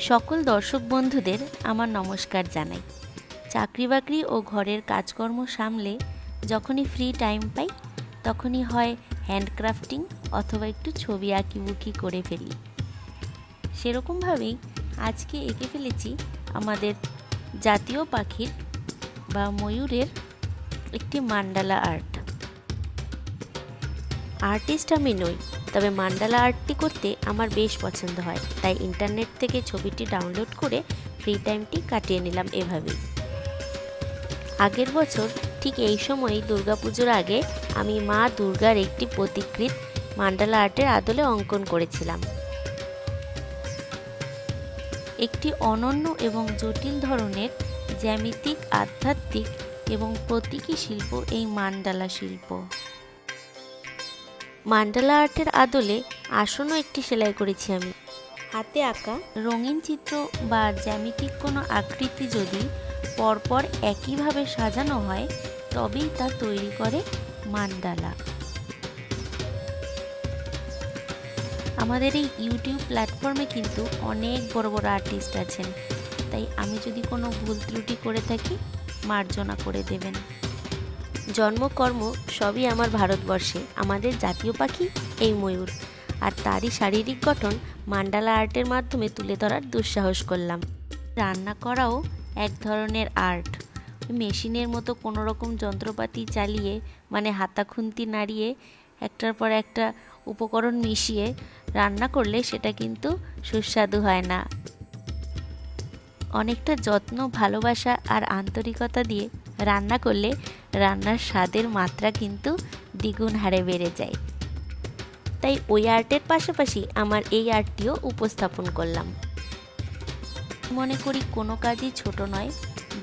সকল দর্শক বন্ধুদের আমার নমস্কার জানাই। চাকরি বাকরি ও ঘরের কাজকর্ম সামলে যখনই ফ্রি টাইম পাই, তখনই হয় হ্যান্ডক্রাফটিং অথবা একটু ছবি আঁকিবুকি করে ফেলি। সেরকমভাবেই আজকে এঁকে ফেলেছি আমাদের জাতীয় পাখির বা ময়ূরের একটি মান্ডালা আর্ট আর্টিস্ট আমি নই, তবে মান্ডালা আর্টটি করতে আমার বেশ পছন্দ হয়, তাই ইন্টারনেট থেকে ছবিটি ডাউনলোড করে ফ্রি টাইমটি কাটিয়ে নিলাম এভাবেই। আগের বছর ঠিক এই সময়ই দুর্গাপুজোর আগে আমি মা দুর্গার একটি প্রতিকৃত মান্ডালা আর্টের আদলে অঙ্কন করেছিলাম। একটি অনন্য এবং জটিল ধরনের জ্যামিতিক, আধ্যাত্মিক এবং প্রতীকী শিল্প এই মান্ডালা শিল্প। মান্ডালা আর্টের আদলে আসনও একটি সেলাই করেছি আমি। হাতে আঁকা রঙিন চিত্র বা জ্যামিতিক কোনো আকৃতি যদি পরপর একইভাবে সাজানো হয়, তবেই তা তৈরি করে মান্ডালা। আমাদের এই ইউটিউব প্ল্যাটফর্মে কিন্তু অনেক বড় বড় আর্টিস্ট আছেন। তাই আমি যদি কোনো ভুল ত্রুটি করে থাকি, মার্জনা করে দেবেন। জন্মকর্ম সবই আমার ভারতবর্ষে। আমাদের জাতীয় পাখি এই ময়ূর। আর তারই শারীরিক গঠন মান্ডালা আর্টের মাধ্যমে তুলে ধরার দুঃসাহস করলাম। রান্না করাও এক ধরনের আর্ট। মেশিনের মতো কোনো রকম যন্ত্রপাতি চালিয়ে মানে হাতা খুন্তি নাড়িয়ে, একটার পর একটা উপকরণ মিশিয়ে রান্না করলে সেটা কিন্তু সুস্বাদু হয় না। অনেকটা যত্ন, ভালোবাসা আর আন্তরিকতা দিয়ে রান্না করলে রান্নার স্বাদের মাত্রা কিন্তু দ্বিগুণ হারে বেড়ে যায়। তাই ওই আর্টের পাশাপাশি আমার এই আর্টটিও উপস্থাপন করলাম। মনে করি কোনো কাজই ছোট নয়,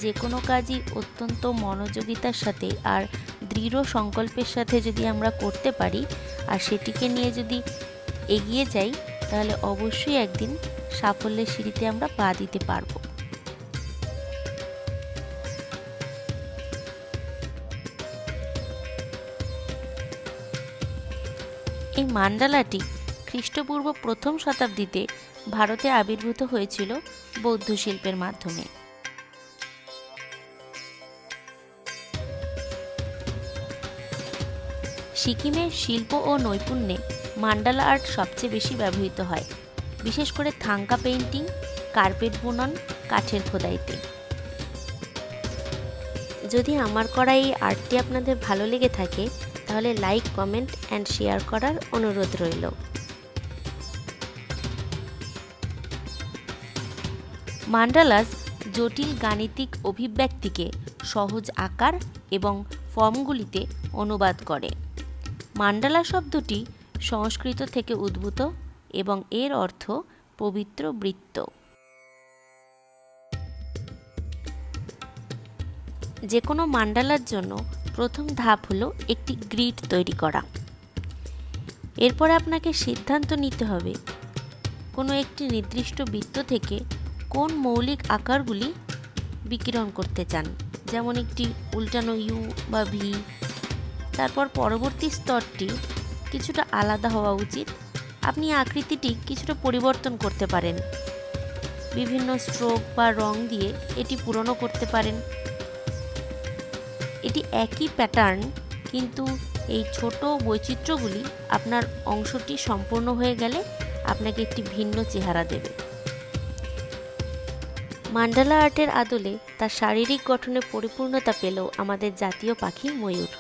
যে কোনো কাজই অত্যন্ত মনোযোগিতার সাথে আর দৃঢ় সংকল্পের সাথে যদি আমরা করতে পারি আর সেটিকে নিয়ে যদি এগিয়ে যাই, তাহলে অবশ্যই একদিন সাফল্যের সিঁড়িতে আমরা পা দিতে পারব। এই মান্ডালাটি খ্রিস্টপূর্ব প্রথম শতাব্দীতে ভারতে আবির্ভূত হয়েছিল বৌদ্ধ শিল্পের মাধ্যমে। সিকিমের শিল্প ও নৈপুণ্যে মান্ডালা আর্ট সবচেয়ে বেশি ব্যবহৃত হয়, বিশেষ করে থাঙ্কা পেইন্টিং, কার্পেট বুনন, কাঠের খোদাইতে। যদি আমার করা এই আর্টটি আপনাদের ভালো লেগে থাকে তাহলে লাইক, কমেন্ট অ্যান্ড শেয়ার করার অনুরোধ রইল। মান্ডালাস জটিল গাণিতিক অভিব্যক্তিকে সহজ আকার এবং ফর্মগুলিতে অনুবাদ করে। মান্ডালা শব্দটি সংস্কৃত থেকে উদ্ভূত এবং এর অর্থ পবিত্র বৃত্ত। যে কোনো মান্ডালার জন্য প্রথম ধাপ হলো একটি গ্রিড তৈরি করা। এরপরে আপনাকে সিদ্ধান্ত নিতে হবে কোনো একটি নির্দিষ্ট বৃত্ত থেকে কোন মৌলিক আকারগুলি বিকিরণ করতে চান, যেমন একটি উল্টানো ইউ বা ভি। তারপর পরবর্তী স্তরটি কিছুটা আলাদা হওয়া উচিত। আপনি আকৃতিটি কিছুটা পরিবর্তন করতে পারেন। বিভিন্ন স্ট্রোক বা রং দিয়ে এটি পূরণও করতে পারেন। এটি একই প্যাটার্ন কিন্তু এই ছোট বৈচিত্র্যগুলি আপনার অংশটি সম্পূর্ণ হয়ে গেলে আপনাকে একটি ভিন্ন চেহারা দেবে। মান্ডালা আর্টের আদলে তার শারীরিক গঠনে পরিপূর্ণতা পেল আমাদের জাতীয় পাখি ময়ূর।